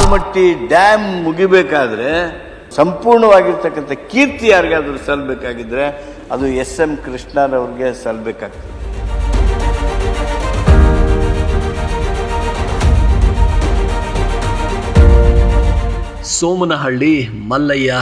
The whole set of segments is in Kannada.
ಆಲ್ಮಟ್ಟಿ ಡ್ಯಾಮ್ ಮುಗಿಬೇಕಾದ್ರೆ ಸಂಪೂರ್ಣವಾಗಿರ್ತಕ್ಕಂಥ ಕೀರ್ತಿ ಯಾರಿಗಾದ್ರೂ ಸಲ್ಲಬೇಕಾಗಿದ್ರೆ ಅದು ಎಸ್ ಎಂ ಕೃಷ್ಣರವ್ರಿಗೆ ಸಲ್ಲಬೇಕಾಗ್ತದೆ ಸೋಮನಹಳ್ಳಿ ಮಲ್ಲಯ್ಯ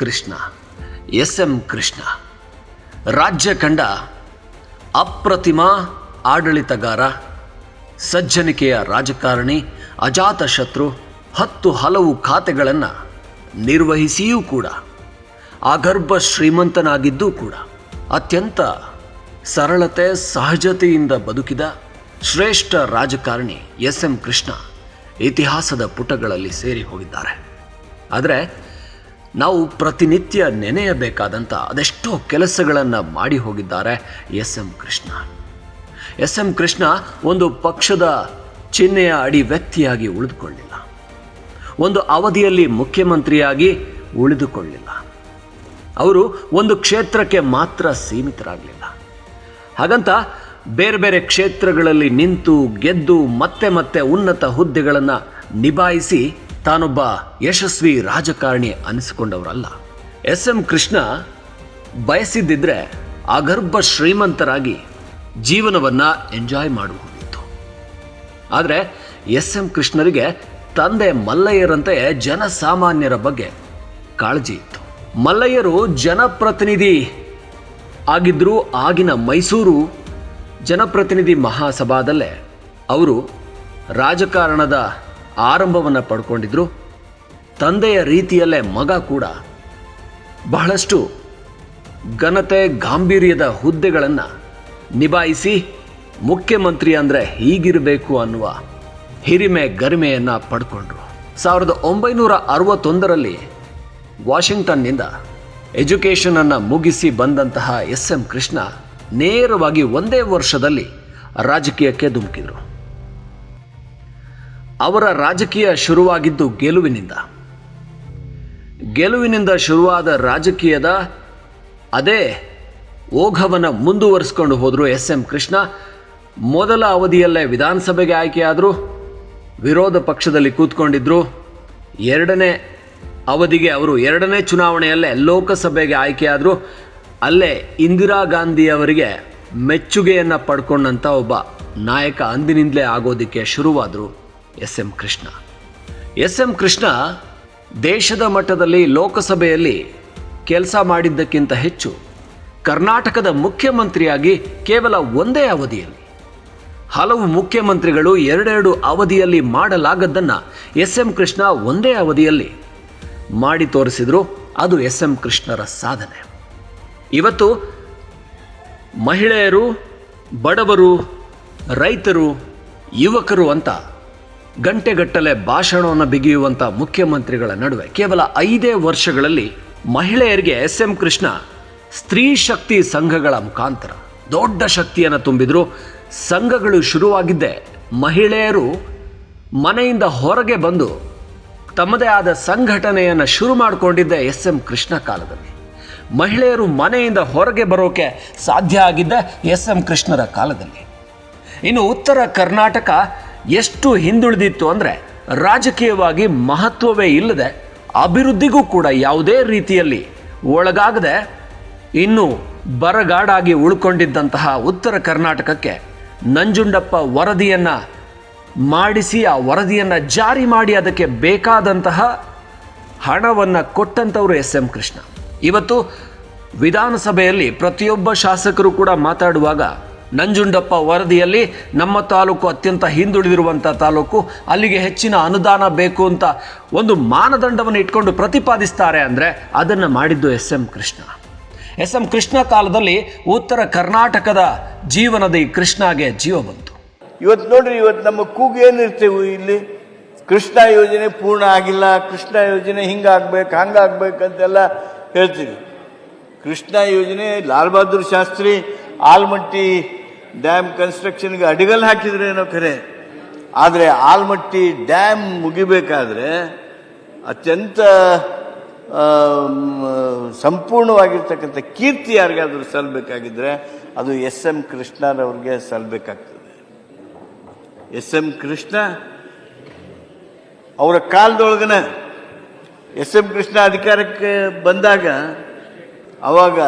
ಕೃಷ್ಣ, ಎಸ್ ಎಂ ಕೃಷ್ಣ. ರಾಜ್ಯ ಕಂಡ ಅಪ್ರತಿಮ ಆಡಳಿತಗಾರ, ಸಜ್ಜನಿಕೆಯ ರಾಜಕಾರಣಿ, ಅಜಾತ ಶತ್ರು ಹತ್ತು ಹಲವು ಖಾತೆಗಳನ್ನು ನಿರ್ವಹಿಸಿಯೂ ಕೂಡ, ಅಗರ್ಭ ಶ್ರೀಮಂತನಾಗಿದ್ದೂ ಕೂಡ, ಅತ್ಯಂತ ಸರಳತೆ, ಸಹಜತೆಯಿಂದ ಬದುಕಿದ ಶ್ರೇಷ್ಠ ರಾಜಕಾರಣಿ ಎಸ್ ಎಂ ಕೃಷ್ಣ ಇತಿಹಾಸದ ಪುಟಗಳಲ್ಲಿ ಸೇರಿ ಹೋಗಿದ್ದಾರೆ. ಆದರೆ, ನಾವು ಪ್ರತಿನಿತ್ಯ ನೆನೆಯಬೇಕಾದಂಥ ಅದೆಷ್ಟೋ ಕೆಲಸಗಳನ್ನು ಮಾಡಿ ಹೋಗಿದ್ದಾರೆ S M Krishna. S M Krishna ಒಂದು ಪಕ್ಷದ ಚಿಹ್ನೆಯ ಅಡಿ ವ್ಯಕ್ತಿಯಾಗಿ ಉಳಿದುಕೊಳ್ಳಿಲ್ಲ ಒಂದು ಅವಧಿಯಲ್ಲಿ ಮುಖ್ಯಮಂತ್ರಿಯಾಗಿ ಉಳಿದುಕೊಳ್ಳಿಲ್ಲ. ಅವರು ಒಂದು ಕ್ಷೇತ್ರಕ್ಕೆ ಮಾತ್ರ ಸೀಮಿತರಾಗಲಿಲ್ಲ. ಹಾಗಂತ ಬೇರೆ ಬೇರೆ ಕ್ಷೇತ್ರಗಳಲ್ಲಿ ನಿಂತು ಗೆದ್ದು ಮತ್ತೆ ಮತ್ತೆ ಉನ್ನತ ಹುದ್ದೆಗಳನ್ನು ನಿಭಾಯಿಸಿ ತಾನೊಬ್ಬ ಯಶಸ್ವಿ ರಾಜಕಾರಣಿ ಅನಿಸಿಕೊಂಡವರಲ್ಲ. ಎಸ್ ಎಂ ಕೃಷ್ಣ ಬಯಸಿದ್ದಿದ್ರೆ ಅಗರ್ಭ ಶ್ರೀಮಂತರಾಗಿ ಜೀವನವನ್ನು ಎಂಜಾಯ್ ಮಾಡಬಹುದಿತ್ತು ಆದರೆ ಎಸ್ ಎಂ ಕೃಷ್ಣರಿಗೆ ತಂದೆ ಮಲ್ಲಯ್ಯರಂತೆ ಜನಸಾಮಾನ್ಯರ ಬಗ್ಗೆ ಕಾಳಜಿ ಇತ್ತು. ಮಲ್ಲಯ್ಯರು ಜನಪ್ರತಿನಿಧಿ ಆಗಿದ್ದರೂ ಆಗಿನ ಮೈಸೂರು ಜನಪ್ರತಿನಿಧಿ ಮಹಾಸಭಾದಲ್ಲೇ ಅವರು ರಾಜಕಾರಣದ ಆರಂಭವನ್ನು ಪಡ್ಕೊಂಡಿದ್ರು. ತಂದೆಯ ರೀತಿಯಲ್ಲೇ ಮಗ ಕೂಡ ಬಹಳಷ್ಟು ಘನತೆ ಗಾಂಭೀರ್ಯದ ಹುದ್ದೆಗಳನ್ನು ನಿಭಾಯಿಸಿ ಮುಖ್ಯಮಂತ್ರಿ ಅಂದರೆ ಹೀಗಿರಬೇಕು ಅನ್ನುವ ಹಿರಿಮೆ ಗರಿಮೆಯನ್ನು ಪಡ್ಕೊಂಡ್ರು. ಸಾವಿರದ ಒಂಬೈನೂರ ಅರವತ್ತೊಂದರಲ್ಲಿ ವಾಷಿಂಗ್ಟನ್ನಿಂದ ಎಜುಕೇಷನನ್ನು ಮುಗಿಸಿ ಬಂದಂತಹ ಎಸ್ ಎಂ ಕೃಷ್ಣ ನೇರವಾಗಿ ಒಂದೇ ವರ್ಷದಲ್ಲಿ ರಾಜಕೀಯಕ್ಕೆ ಧುಮುಕಿದರು. ಅವರ ರಾಜಕೀಯ ಶುರುವಾಗಿದ್ದು ಗೆಲುವಿನಿಂದ. ಗೆಲುವಿನಿಂದ ಶುರುವಾದ ರಾಜಕೀಯದ ಅದೇ ಓಘವನ್ನು ಮುಂದುವರಿಸ್ಕೊಂಡು ಹೋದರು ಎಸ್ ಎಂ ಕೃಷ್ಣ. ಮೊದಲ ಅವಧಿಯಲ್ಲೇ ವಿಧಾನಸಭೆಗೆ ಆಯ್ಕೆಯಾದರು. ವಿರೋಧ ಪಕ್ಷದಲ್ಲಿ ಕೂತ್ಕೊಂಡಿದ್ರು. ಎರಡನೇ ಅವಧಿಗೆ ಅವರು ಎರಡನೇ ಚುನಾವಣೆಯಲ್ಲೇ ಲೋಕಸಭೆಗೆ ಆಯ್ಕೆಯಾದರು. ಅಲ್ಲೇ ಇಂದಿರಾ ಗಾಂಧಿಯವರಿಗೆ ಮೆಚ್ಚುಗೆಯನ್ನು ಪಡ್ಕೊಂಡಂಥ ಒಬ್ಬ ನಾಯಕ ಅಂದಿನಿಂದಲೇ ಆಗೋದಕ್ಕೆ ಶುರುವಾದರು S M Krishna. S M Krishna ದೇಶದ ಮಟ್ಟದಲ್ಲಿ ಲೋಕಸಭೆಯಲ್ಲಿ ಕೆಲಸ ಮಾಡಿದ್ದಕ್ಕಿಂತ ಹೆಚ್ಚು ಕರ್ನಾಟಕದ ಮುಖ್ಯಮಂತ್ರಿಯಾಗಿ ಕೇವಲ ಒಂದೇ ಅವಧಿಯಲ್ಲಿ ಹಲವು ಮುಖ್ಯಮಂತ್ರಿಗಳು ಎರಡೆರಡು ಅವಧಿಯಲ್ಲಿ ಮಾಡಲಾಗದ್ದನ್ನು ಎಸ್ ಎಂ ಕೃಷ್ಣ ಒಂದೇ ಅವಧಿಯಲ್ಲಿ ಮಾಡಿ ತೋರಿಸಿದ್ರು. ಅದು ಎಸ್ ಎಂ ಕೃಷ್ಣರ ಸಾಧನೆ. ಇವತ್ತು ಮಹಿಳೆಯರು, ಬಡವರು, ರೈತರು, ಯುವಕರು ಅಂತ ಗಂಟೆಗಟ್ಟಲೆ ಭಾಷಣವನ್ನು ಬಿಗಿಯುವಂಥ ಮುಖ್ಯಮಂತ್ರಿಗಳ ನಡುವೆ ಕೇವಲ ಐದೇ ವರ್ಷಗಳಲ್ಲಿ ಮಹಿಳೆಯರಿಗೆ ಎಸ್ ಎಂ ಕೃಷ್ಣ ಸ್ತ್ರೀ ಶಕ್ತಿ ಸಂಘಗಳ ಮುಖಾಂತರ ದೊಡ್ಡ ಶಕ್ತಿಯನ್ನು ತುಂಬಿದ್ರು. ಸಂಘಗಳು ಶುರುವಾಗಿದ್ದೆ. ಮಹಿಳೆಯರು ಮನೆಯಿಂದ ಹೊರಗೆ ಬಂದು ತಮ್ಮದೇ ಆದ ಸಂಘಟನೆಯನ್ನು ಶುರು ಮಾಡಿಕೊಂಡಿದ್ದೆ ಎಸ್ ಎಂ ಕೃಷ್ಣ ಕಾಲದಲ್ಲಿ. ಮಹಿಳೆಯರು ಮನೆಯಿಂದ ಹೊರಗೆ ಬರೋಕೆ ಸಾಧ್ಯ ಆಗಿದ್ದ ಎಸ್ ಎಂ ಕೃಷ್ಣರ ಕಾಲದಲ್ಲಿ. ಇನ್ನು ಉತ್ತರ ಕರ್ನಾಟಕ ಎಷ್ಟು ಹಿಂದುಳಿದಿತ್ತು ಅಂದರೆ ರಾಜಕೀಯವಾಗಿ ಮಹತ್ವವೇ ಇಲ್ಲದೆ ಅಭಿವೃದ್ಧಿಗೂ ಕೂಡ ಯಾವುದೇ ರೀತಿಯಲ್ಲಿ ಒಳಗಾಗದೆ ಇನ್ನು ಬರಗಾಡಾಗಿ ಉಳ್ಕೊಂಡಿದ್ದಂತಹ ಉತ್ತರ ಕರ್ನಾಟಕಕ್ಕೆ ನಂಜುಂಡಪ್ಪ ವರದಿಯನ್ನು ಮಾಡಿಸಿ, ಆ ವರದಿಯನ್ನು ಜಾರಿ ಮಾಡಿ ಅದಕ್ಕೆ ಬೇಕಾದಂತಹ ಹಣವನ್ನು ಕೊಟ್ಟಂಥವರು ಎಸ್ ಎಂ ಕೃಷ್ಣ. ಇವತ್ತು ವಿಧಾನಸಭೆಯಲ್ಲಿ ಪ್ರತಿಯೊಬ್ಬ ಶಾಸಕರು ಕೂಡ ಮಾತಾಡುವಾಗ ನಂಜುಂಡಪ್ಪ ವರದಿಯಲ್ಲಿ ನಮ್ಮ ತಾಲೂಕು ಅತ್ಯಂತ ಹಿಂದುಳಿದಿರುವಂಥ ತಾಲೂಕು, ಅಲ್ಲಿಗೆ ಹೆಚ್ಚಿನ ಅನುದಾನ ಬೇಕು ಅಂತ ಒಂದು ಮಾನದಂಡವನ್ನು ಇಟ್ಕೊಂಡು ಪ್ರತಿಪಾದಿಸ್ತಾರೆ ಅಂದರೆ ಅದನ್ನು ಮಾಡಿದ್ದು S M Krishna. S M Krishna ಕಾಲದಲ್ಲಿ ಉತ್ತರ ಕರ್ನಾಟಕದ ಜೀವನದ ಈ ಕೃಷ್ಣಗೆ ಜೀವ ಬಂತು. ಇವತ್ತು ನೋಡ್ರಿ, ಇವತ್ತು ನಮ್ಮ ಕೂಗು ಏನಿರ್ತೇವೆ ಇಲ್ಲಿ? ಕೃಷ್ಣ ಯೋಜನೆ ಪೂರ್ಣ ಆಗಿಲ್ಲ, ಕೃಷ್ಣ ಯೋಜನೆ ಹಿಂಗಾಗ್ಬೇಕು ಅಂತೆಲ್ಲ ಹೇಳ್ತೀವಿ. ಕೃಷ್ಣ ಯೋಜನೆ, ಲಾಲ್ ಬಹದ್ದೂರ್ ಶಾಸ್ತ್ರಿ ಆಲ್ಮಟ್ಟಿ ಡ್ಯಾಮ್ ಕನ್ಸ್ಟ್ರಕ್ಷನ್ಗೆ ಅಡಿಗಲ್ ಹಾಕಿದ್ರೇನೋ ಖರೆ ಆದರೆ ಆಲ್ಮಟ್ಟಿ ಡ್ಯಾಮ್ ಮುಗಿಬೇಕಾದ್ರೆ ಅತ್ಯಂತ ಸಂಪೂರ್ಣವಾಗಿರ್ತಕ್ಕಂಥ ಕೀರ್ತಿ ಯಾರಿಗಾದರೂ ಸಲ್ಲಬೇಕಾಗಿದ್ದರೆ ಅದು ಎಸ್ ಎಂ ಕೃಷ್ಣರವ್ರಿಗೆ ಸಲ್ಲಬೇಕಾಗ್ತದೆ ಎಸ್ ಎಂ ಕೃಷ್ಣ ಅವರ ಕಾಲದೊಳಗನ ಎಸ್ ಎಂ ಕೃಷ್ಣ ಅಧಿಕಾರಕ್ಕೆ ಬಂದಾಗ ಅವಾಗ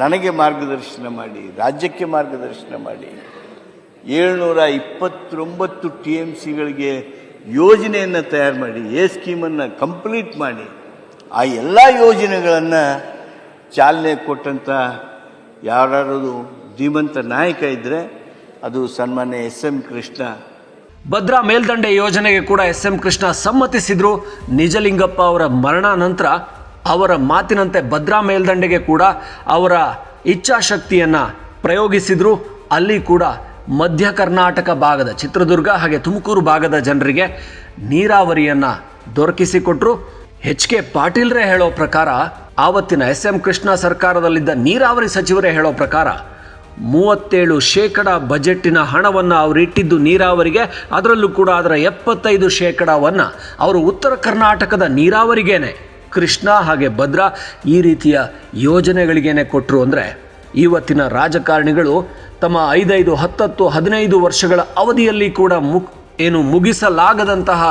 ನನಗೆ ಮಾರ್ಗದರ್ಶನ ಮಾಡಿ, ರಾಜ್ಯಕ್ಕೆ ಮಾರ್ಗದರ್ಶನ ಮಾಡಿ, ಏಳ್ನೂರ ಇಪ್ಪತ್ತೊಂಬತ್ತು ಟಿ ಎಂ ಸಿಗಳಿಗೆ ಯೋಜನೆಯನ್ನು ತಯಾರು ಮಾಡಿ, ಎ ಸ್ಕೀಮನ್ನು ಕಂಪ್ಲೀಟ್ ಮಾಡಿ ಆ ಎಲ್ಲ ಯೋಜನೆಗಳನ್ನು ಚಾಲನೆ ಕೊಟ್ಟಂಥ ಯಾರಾದರೂ ಧೀಮಂತ ನಾಯಕ ಇದ್ದರೆ ಅದು ಸನ್ಮಾನ್ಯ ಎಸ್ ಎಂ ಕೃಷ್ಣ. ಭದ್ರಾ ಮೇಲ್ದಂಡೆ ಯೋಜನೆಗೆ ಕೂಡ ಎಸ್ ಎಂ ಕೃಷ್ಣ ಸಮ್ಮತಿಸಿದ್ರು. ನಿಜಲಿಂಗಪ್ಪ ಅವರ ಮರಣ ನಂತರ ಅವರ ಮಾತಿನಂತೆ ಭದ್ರಾ ಮೇಲ್ದಂಡೆಗೆ ಕೂಡ ಅವರ ಇಚ್ಛಾಶಕ್ತಿಯನ್ನ ಪ್ರಯೋಗಿಸಿದ್ರು. ಅಲ್ಲಿ ಕೂಡ ಮಧ್ಯ ಕರ್ನಾಟಕ ಭಾಗದ ಚಿತ್ರದುರ್ಗ ಹಾಗೆ ತುಮಕೂರು ಭಾಗದ ಜನರಿಗೆ ನೀರಾವರಿಯನ್ನ ದೊರಕಿಸಿಕೊಟ್ರು. ಎಚ್ ಕೆ ಪಾಟೀಲ್ರೇ ಹೇಳೋ ಪ್ರಕಾರ, ಆವತ್ತಿನ ಎಸ್ ಎಂ ಕೃಷ್ಣ ಸರ್ಕಾರದಲ್ಲಿದ್ದ ನೀರಾವರಿ ಸಚಿವರೇ ಹೇಳೋ ಪ್ರಕಾರ, ಮೂವತ್ತೇಳು ಶೇಕಡ ಬಜೆಟ್ಟಿನ ಹಣವನ್ನು ಅವರು ಇಟ್ಟಿದ್ದು ನೀರಾವರಿಗೆ, ಅದರಲ್ಲೂ ಕೂಡ ಅದರ ಎಪ್ಪತ್ತೈದು ಶೇಕಡವನ್ನು ಅವರು ಉತ್ತರ ಕರ್ನಾಟಕದ ನೀರಾವರಿಗೇನೆ, ಕೃಷ್ಣ ಹಾಗೆ ಭದ್ರಾ ಈ ರೀತಿಯ ಯೋಜನೆಗಳಿಗೇನೆ ಕೊಟ್ಟರು ಅಂದರೆ, ಇವತ್ತಿನ ರಾಜಕಾರಣಿಗಳು ತಮ್ಮ ಐದೈದು, ಹತ್ತತ್ತು, ಹದಿನೈದು ವರ್ಷಗಳ ಅವಧಿಯಲ್ಲಿ ಕೂಡ ಮುಕ್ ಏನು ಮುಗಿಸಲಾಗದಂತಹ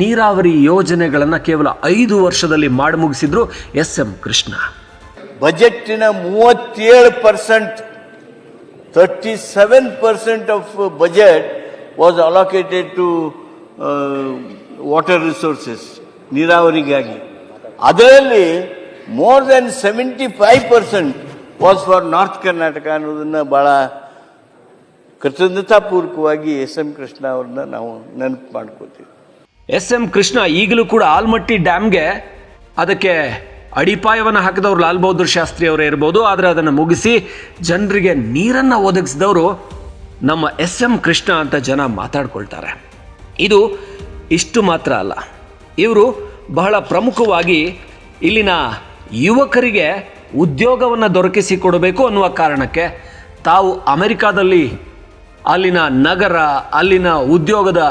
ನೀರಾವರಿ ಯೋಜನೆಗಳನ್ನು ಕೇವಲ ಐದು ವರ್ಷದಲ್ಲಿ ಮಾಡಿ ಮುಗಿಸಿದ್ರು ಎಸ್ ಎಂ ಕೃಷ್ಣ. ಬಜೆಟ್ಟಿನ ಮೂವತ್ತೇಳು percent thirty seven percent of budget was allocated to water resources ನೀರಾವರಿಗಾಗಿ. ಅದರಲ್ಲಿ more than seventy five percent was for north Karnataka ಅನ್ನೋದನ್ನು ಭಾಳ ಕೃತಜ್ಞತಾಪೂರ್ವಕವಾಗಿ ಎಸ್ ಎಂ ಕೃಷ್ಣ ಅವ್ರನ್ನ ನಾವು ನೆನಪು ಮಾಡ್ಕೋತೀವಿ. ಎಸ್ ಎಂ ಕೃಷ್ಣ ಈಗಲೂ ಕೂಡ ಆಲ್ಮಟ್ಟಿ ಡ್ಯಾಮ್ಗೆ ಅದಕ್ಕೆ ಅಡಿಪಾಯವನ್ನು ಹಾಕಿದವರು ಲಾಲ್ ಬಹದ್ದೂರ್ ಶಾಸ್ತ್ರಿ ಅವರೇ ಇರ್ಬೋದು, ಆದರೆ ಅದನ್ನು ಮುಗಿಸಿ ಜನರಿಗೆ ನೀರನ್ನು ಒದಗಿಸಿದವರು ನಮ್ಮ ಎಸ್ ಎಂ ಕೃಷ್ಣ ಅಂತ ಜನ ಮಾತಾಡ್ಕೊಳ್ತಾರೆ. ಇದು ಇಷ್ಟು ಮಾತ್ರ ಅಲ್ಲ. ಇವರು ಬಹಳ ಪ್ರಮುಖವಾಗಿ ಇಲ್ಲಿನ ಯುವಕರಿಗೆ ಉದ್ಯೋಗವನ್ನು ದೊರಕಿಸಿಕೊಡಬೇಕು ಅನ್ನುವ ಕಾರಣಕ್ಕೆ ತಾವು ಅಮೆರಿಕಾದಲ್ಲಿ ಅಲ್ಲಿನ ನಗರ, ಅಲ್ಲಿನ ಉದ್ಯೋಗದ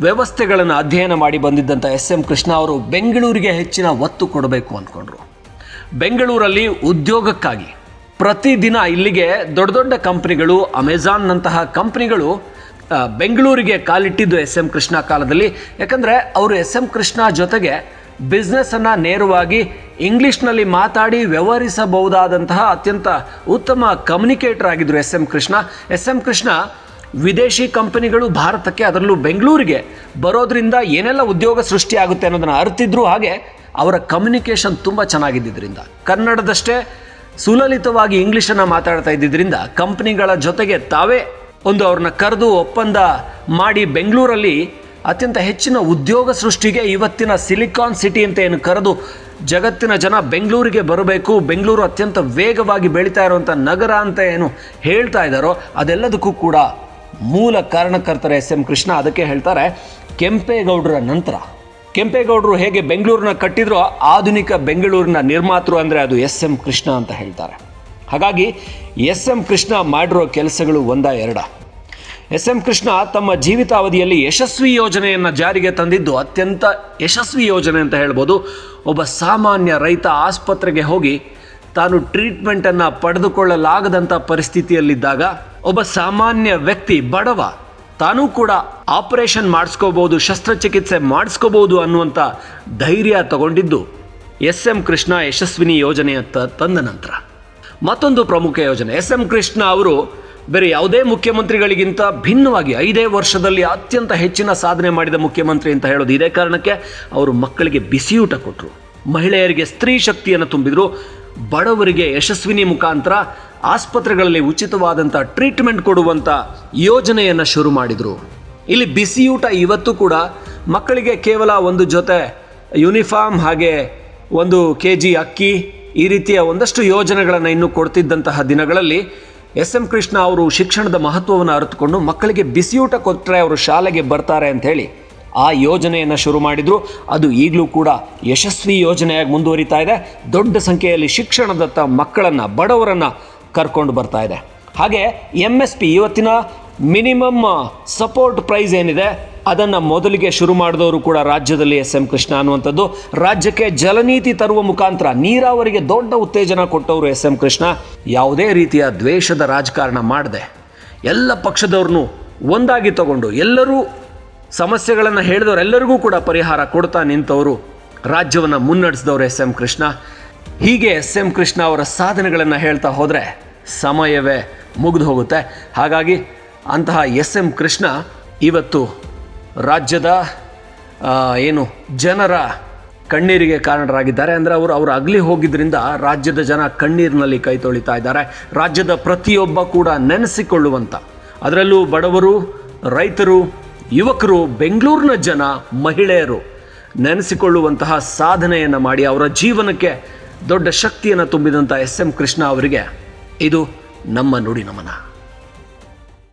ವ್ಯವಸ್ಥೆಗಳನ್ನು ಅಧ್ಯಯನ ಮಾಡಿ ಬಂದಿದ್ದಂಥ ಎಸ್ ಎಂ ಕೃಷ್ಣ ಅವರು ಬೆಂಗಳೂರಿಗೆ ಹೆಚ್ಚಿನ ಒತ್ತು ಕೊಡಬೇಕು ಅಂದ್ಕೊಂಡ್ರು. ಬೆಂಗಳೂರಲ್ಲಿ ಉದ್ಯೋಗಕ್ಕಾಗಿ ಪ್ರತಿದಿನ ಇಲ್ಲಿಗೆ ದೊಡ್ಡ ದೊಡ್ಡ ಕಂಪ್ನಿಗಳು ಅಮೆಝಾನ್ನಂತಹ ಕಂಪ್ನಿಗಳು ಬೆಂಗಳೂರಿಗೆ ಕಾಲಿಟ್ಟಿದ್ದು ಎಸ್ ಎಂ ಕೃಷ್ಣ ಕಾಲದಲ್ಲಿ. ಯಾಕಂದರೆ ಅವರು ಎಸ್ ಎಂ ಕೃಷ್ಣ ಜೊತೆಗೆ ಬಿಸ್ನೆಸ್ಸನ್ನು ನೇರವಾಗಿ ಇಂಗ್ಲೀಷ್ನಲ್ಲಿ ಮಾತಾಡಿ ವ್ಯವಹರಿಸಬಹುದಾದಂತಹ ಅತ್ಯಂತ ಉತ್ತಮ ಕಮ್ಯುನಿಕೇಟರ್ ಆಗಿದ್ದರು S M Krishna. S M Krishna ವಿದೇಶಿ ಕಂಪನಿಗಳು ಭಾರತಕ್ಕೆ ಅದರಲ್ಲೂ ಬೆಂಗಳೂರಿಗೆ ಬರೋದ್ರಿಂದ ಏನೆಲ್ಲ ಉದ್ಯೋಗ ಸೃಷ್ಟಿಯಾಗುತ್ತೆ ಅನ್ನೋದನ್ನು ಅರ್ತಿದ್ರು ಹಾಗೆ ಅವರ ಕಮ್ಯುನಿಕೇಷನ್ ತುಂಬ ಚೆನ್ನಾಗಿದ್ದರಿಂದ ಕನ್ನಡದಷ್ಟೇ ಸುಲಲಿತವಾಗಿ ಇಂಗ್ಲೀಷನ್ನು ಮಾತಾಡ್ತಾ ಇದ್ದಿದ್ದರಿಂದ ಕಂಪ್ನಿಗಳ ಜೊತೆಗೆ ತಾವೇ ಒಂದು ಅವ್ರನ್ನ ಕರೆದು ಒಪ್ಪಂದ ಮಾಡಿ ಬೆಂಗಳೂರಲ್ಲಿ ಅತ್ಯಂತ ಹೆಚ್ಚಿನ ಉದ್ಯೋಗ ಸೃಷ್ಟಿಗೆ ಇವತ್ತಿನ ಸಿಲಿಕಾನ್ ಸಿಟಿ ಅಂತ ಏನು ಕರೆದು ಜಗತ್ತಿನ ಜನ ಬೆಂಗಳೂರಿಗೆ ಬರಬೇಕು, ಬೆಂಗಳೂರು ಅತ್ಯಂತ ವೇಗವಾಗಿ ಬೆಳೀತಾ ಇರುವಂಥ ನಗರ ಅಂತ ಏನು ಹೇಳ್ತಾ ಇದ್ದಾರೋ ಅದೆಲ್ಲದಕ್ಕೂ ಕೂಡ ಮೂಲ ಕಾರಣಕರ್ತರ ಎಸ್ ಎಂ ಕೃಷ್ಣ ಅದಕ್ಕೆ ಹೇಳ್ತಾರೆ, ಕೆಂಪೇಗೌಡರ ನಂತರ. ಕೆಂಪೇಗೌಡರು ಹೇಗೆ ಬೆಂಗಳೂರನ್ನ ಕಟ್ಟಿದ್ರೋ ಆಧುನಿಕ ಬೆಂಗಳೂರಿನ ನಿರ್ಮಾತೃ ಅಂದರೆ ಅದು ಎಸ್ ಎಂ ಕೃಷ್ಣ ಅಂತ ಹೇಳ್ತಾರೆ. ಹಾಗಾಗಿ ಎಸ್ ಎಂ ಕೃಷ್ಣ ಮಾಡಿರೋ ಕೆಲಸಗಳು ಒಂದ ಎರಡ. ಎಸ್ ಎಂ ಕೃಷ್ಣ ತಮ್ಮ ಜೀವಿತಾವಧಿಯಲ್ಲಿ ಯಶಸ್ವಿ ಯೋಜನೆಯನ್ನು ಜಾರಿಗೆ ತಂದಿದ್ದು ಅತ್ಯಂತ ಯಶಸ್ವಿ ಯೋಜನೆ ಅಂತ ಹೇಳ್ಬೋದು. ಒಬ್ಬ ಸಾಮಾನ್ಯ ರೈತ ಆಸ್ಪತ್ರೆಗೆ ಹೋಗಿ ತಾನು ಟ್ರೀಟ್ಮೆಂಟನ್ನು ಪಡೆದುಕೊಳ್ಳಲಾಗದಂಥ ಪರಿಸ್ಥಿತಿಯಲ್ಲಿದ್ದಾಗ ಒಬ್ಬ ಸಾಮಾನ್ಯ ವ್ಯಕ್ತಿ, ಬಡವ, ತಾನೂ ಕೂಡ ಆಪರೇಷನ್ ಮಾಡಿಸ್ಕೋಬಹುದು ಶಸ್ತ್ರಚಿಕಿತ್ಸೆ ಮಾಡಿಸ್ಕೋಬಹುದು ಅನ್ನುವಂಥ ಧೈರ್ಯ ತಗೊಂಡಿದ್ದು ಎಸ್ ಎಂ ಕೃಷ್ಣ ಯಶಸ್ವಿನಿ ಯೋಜನೆಯ ತ- ತಂದ ನಂತರ. ಮತ್ತೊಂದು ಪ್ರಮುಖ ಯೋಜನೆ ಎಸ್ ಎಂ ಕೃಷ್ಣ ಅವರು ಬೇರೆ ಯಾವುದೇ ಮುಖ್ಯಮಂತ್ರಿಗಳಿಗಿಂತ ಭಿನ್ನವಾಗಿ ಐದೇ ವರ್ಷದಲ್ಲಿ ಅತ್ಯಂತ ಹೆಚ್ಚಿನ ಸಾಧನೆ ಮಾಡಿದ ಮುಖ್ಯಮಂತ್ರಿ ಅಂತ ಹೇಳೋದು ಇದೇ ಕಾರಣಕ್ಕೆ ಅವರು ಮಕ್ಕಳಿಗೆ ಬಿಸಿಯೂಟ ಕೊಟ್ಟರು ಮಹಿಳೆಯರಿಗೆ ಸ್ತ್ರೀ ಶಕ್ತಿಯನ್ನು ತುಂಬಿದ್ರು. ಬಡವರಿಗೆ ಯಶಸ್ವಿನಿ ಮುಖಾಂತರ ಆಸ್ಪತ್ರೆಗಳಲ್ಲಿ ಉಚಿತವಾದಂಥ ಟ್ರೀಟ್ಮೆಂಟ್ ಕೊಡುವಂಥ ಯೋಜನೆಯನ್ನು ಶುರು ಮಾಡಿದರು. ಇಲ್ಲಿ ಬಿಸಿಯೂಟ ಇವತ್ತು ಕೂಡ ಮಕ್ಕಳಿಗೆ ಕೇವಲ ಒಂದು ಜೊತೆ ಯೂನಿಫಾರ್ಮ್ ಹಾಗೆ ಒಂದು ಕೆ ಜಿ ಅಕ್ಕಿ ಈ ರೀತಿಯ ಒಂದಷ್ಟು ಯೋಜನೆಗಳನ್ನು ಇನ್ನೂ ಕೊಡ್ತಿದ್ದಂತಹ ದಿನಗಳಲ್ಲಿ ಎಸ್ ಎಂ ಕೃಷ್ಣ ಅವರು ಶಿಕ್ಷಣದ ಮಹತ್ವವನ್ನು ಅರಿತುಕೊಂಡು ಮಕ್ಕಳಿಗೆ ಬಿಸಿಯೂಟ ಕೊಟ್ಟರೆ ಅವರು ಶಾಲೆಗೆ ಬರ್ತಾರೆ ಅಂತ ಹೇಳಿ ಆ ಯೋಜನೆಯನ್ನು ಶುರು ಮಾಡಿದ್ರು. ಅದು ಈಗಲೂ ಕೂಡ ಯಶಸ್ವಿ ಯೋಜನೆಯಾಗಿ ಮುಂದುವರಿತಾ ಇದೆ. ದೊಡ್ಡ ಸಂಖ್ಯೆಯಲ್ಲಿ ಶಿಕ್ಷಣದತ್ತ ಮಕ್ಕಳನ್ನು, ಬಡವರನ್ನು ಕರ್ಕೊಂಡು ಬರ್ತಾ ಇದೆ. ಹಾಗೆ ಎಂ ಎಸ್ ಪಿ ಇವತ್ತಿನ ಮಿನಿಮಮ್ ಸಪೋರ್ಟ್ ಪ್ರೈಸ್ ಏನಿದೆ, ಅದನ್ನು ಮೊದಲಿಗೆ ಶುರು ಮಾಡಿದವರು ಕೂಡ ರಾಜ್ಯದಲ್ಲಿ ಎಸ್ ಎಂ ಕೃಷ್ಣ ಅನ್ನುವಂಥದ್ದು. ರಾಜ್ಯಕ್ಕೆ ಜಲನೀತಿ ತರುವ ಮುಖಾಂತರ ನೀರಾವರಿಗೆ ದೊಡ್ಡ ಉತ್ತೇಜನ ಕೊಟ್ಟವರು ಎಸ್ ಎಂ ಕೃಷ್ಣ. ಯಾವುದೇ ರೀತಿಯ ದ್ವೇಷದ ರಾಜಕಾರಣ ಮಾಡದೆ ಎಲ್ಲ ಪಕ್ಷದವ್ರನ್ನೂ ಒಂದಾಗಿ ತಗೊಂಡು ಎಲ್ಲರೂ ಸಮಸ್ಯೆಗಳನ್ನು ಹೇಳಿದವರೆಲ್ಲರಿಗೂ ಕೂಡ ಪರಿಹಾರ ಕೊಡ್ತಾ ನಿಂತವರು. ರಾಜ್ಯವನ್ನು ಮುನ್ನಡೆಸಿದವರು ಎಸ್ ಎಂ ಕೃಷ್ಣ. ಹೀಗೆ ಎಸ್ ಎಂ ಕೃಷ್ಣ ಅವರ ಸಾಧನೆಗಳನ್ನು ಹೇಳ್ತಾ ಹೋದರೆ ಸಮಯವೇ ಮುಗಿದು ಹೋಗುತ್ತೆ. ಹಾಗಾಗಿ ಅಂತಹ ಎಸ್ ಎಂ ಕೃಷ್ಣ ಇವತ್ತು ರಾಜ್ಯದ ಏನು ಜನರ ಕಣ್ಣೀರಿಗೆ ಕಾರಣರಾಗಿದ್ದಾರೆ. ಅಂದರೆ ಅವರು ಅವರು ಅಗಲಿ ಹೋಗಿದ್ದರಿಂದ ರಾಜ್ಯದ ಜನ ಕಣ್ಣೀರಿನಲ್ಲಿ ಕೈ ತೊಳಿತಾ ಇದ್ದಾರೆ. ರಾಜ್ಯದ ಪ್ರತಿಯೊಬ್ಬ ಕೂಡ ನೆನೆಸಿಕೊಳ್ಳುವಂಥ ಅದರಲ್ಲೂ ಬಡವರು, ರೈತರು ಯುವಕರು ಬೆಂಗಳೂರಿನ ಜನ, ಮಹಿಳೆಯರು ನೆನೆಸಿಕೊಳ್ಳುವಂತಹ ಸಾಧನೆಯನ್ನು ಮಾಡಿ ಅವರ ಜೀವನಕ್ಕೆ ದೊಡ್ಡ ಶಕ್ತಿಯನ್ನು ತುಂಬಿದಂಥ ಎಸ್ ಎಂ ಕೃಷ್ಣ ಅವರಿಗೆ. ಇದು ನಮ್ಮ ನುಡಿ ನಮನ.